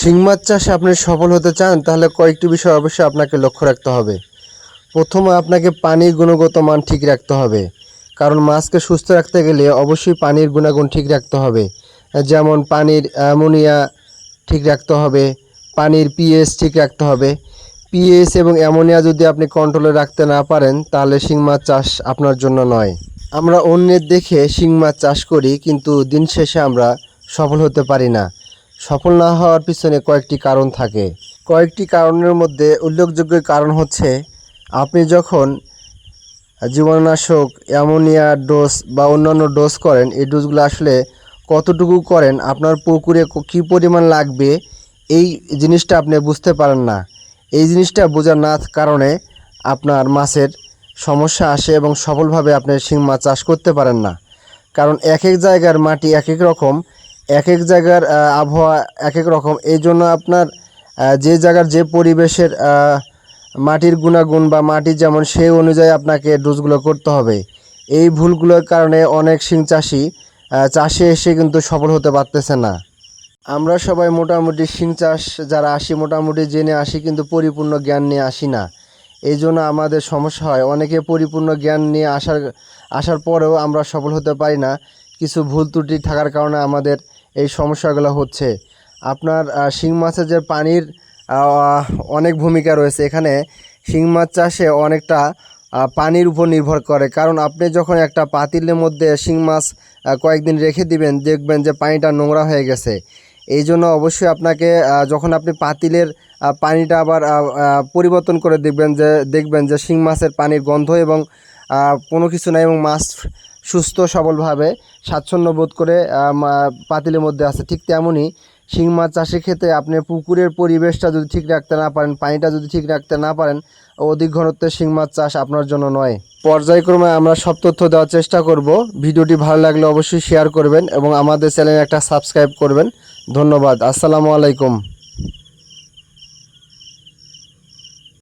শিং মাছ চাষে আপনি সফল হতে চান, তাহলে কয়েকটি বিষয় অবশ্যই আপনাকে লক্ষ্য রাখতে হবে। প্রথমে আপনাকে পানির গুণগত মান ঠিক রাখতে হবে। কারণ মাছকে সুস্থ রাখতে গেলে অবশ্যই পানির গুণাগুণ ঠিক রাখতে হবে। যেমন পানির অ্যামোনিয়া ঠিক রাখতে হবে, পানির পিএইচ ঠিক রাখতে হবে। পিএইচ এবং অ্যামোনিয়া যদি আপনি কন্ট্রোলে রাখতে না পারেন, তাহলে শিং মাছ চাষ আপনার জন্য নয়। আমরা অন্যের দেখে শিং মাছ চাষ করি, কিন্তু দিন শেষে আমরা সফল হতে পারি না। সফল না হওয়ার পিছনে কয়েকটি কারণ থাকে। কয়েকটি কারণের মধ্যে উল্লেখযোগ্য কারণ হচ্ছে, আপনি যখন জীবাণুনাশক অ্যামোনিয়া ডোজ বা অন্যান্য ডোজ করেন, এই ডোজগুলো আসলে কতটুকু করেন, আপনার পুকুরে ক- পরিমাণ লাগবে, এই জিনিসটা আপনি বুঝতে পারেন না। এই জিনিসটা বোঝার না কারণে আপনার মাছের সমস্যা আসে এবং সফলভাবে আপনি শিং মাছ চাষ করতে পারেন না। কারণ এক এক জায়গার মাটি এক এক রকম এক এক জায়গার আবহাওয়া এক এক রকম। এই জন্য আপনার যে জায়গার যে পরিবেশের মাটির গুণাগুণ বা মাটি যেমন সেই অনুযায়ী আপনাকে ডোজগুলো করতে হবে। এই ভুলগুলোর কারণে অনেক শিং চাষি চাষে এসে কিন্তু সফল হতে পারতেছে না। আমরা সবাই মোটামুটি শিং চাষ, যারা আসি, মোটামুটি জেনে আসি, কিন্তু পরিপূর্ণ জ্ঞান নিয়ে আসি না। এই জন্য আমাদের সমস্যা হয়, অনেকে পরিপূর্ণ জ্ঞান নিয়ে আসার আসার পরেও আমরা সফল হতে পারি না। কিছু ভুল ত্রুটি থাকার কারণে আমাদের এই সমস্যাগুলো হচ্ছে। আপনার শিং মাছের যে পানির অনেক ভূমিকা রয়েছে। এখানে শিং মাছ চাষে অনেকটা পানির উপর নির্ভর করে। কারণ আপনি যখন একটা পাতিলের মধ্যে শিং মাছ কয়েকদিন রেখে দিবেন, দেখবেন যে পানিটা নোংরা হয়ে গেছে। এই জন্য অবশ্যই আপনাকে যখন আপনি পাতিলের পানিটা আবার পরিবর্তন করে দেখবেন যে দেখবেন যে শিং মাছের পানির গন্ধ এবং কোনো কিছু নাই এবং মাছ সুস্থ, সবলভাবে স্বাচ্ছন্দ্য বোধ করে পাতিলের মধ্যে আছে ঠিক তেমনই শিং মাছ চাষের ক্ষেত্রে আপনি পুকুরের পরিবেশটা যদি ঠিক রাখতে না পারেন, পানিটা যদি ঠিক রাখতে না পারেন, অধিক ঘনত্বের শিং মাছ চাষ আপনার জন্য নয়। পর্যায়ক্রমে আমরা সব তথ্য দেওয়ার চেষ্টা করব। ভিডিওটি ভালো লাগলে অবশ্যই শেয়ার করবেন এবং আমাদের চ্যানেলে একটা সাবস্ক্রাইব করবেন। ধন্যবাদ। আসসালামু আলাইকুম।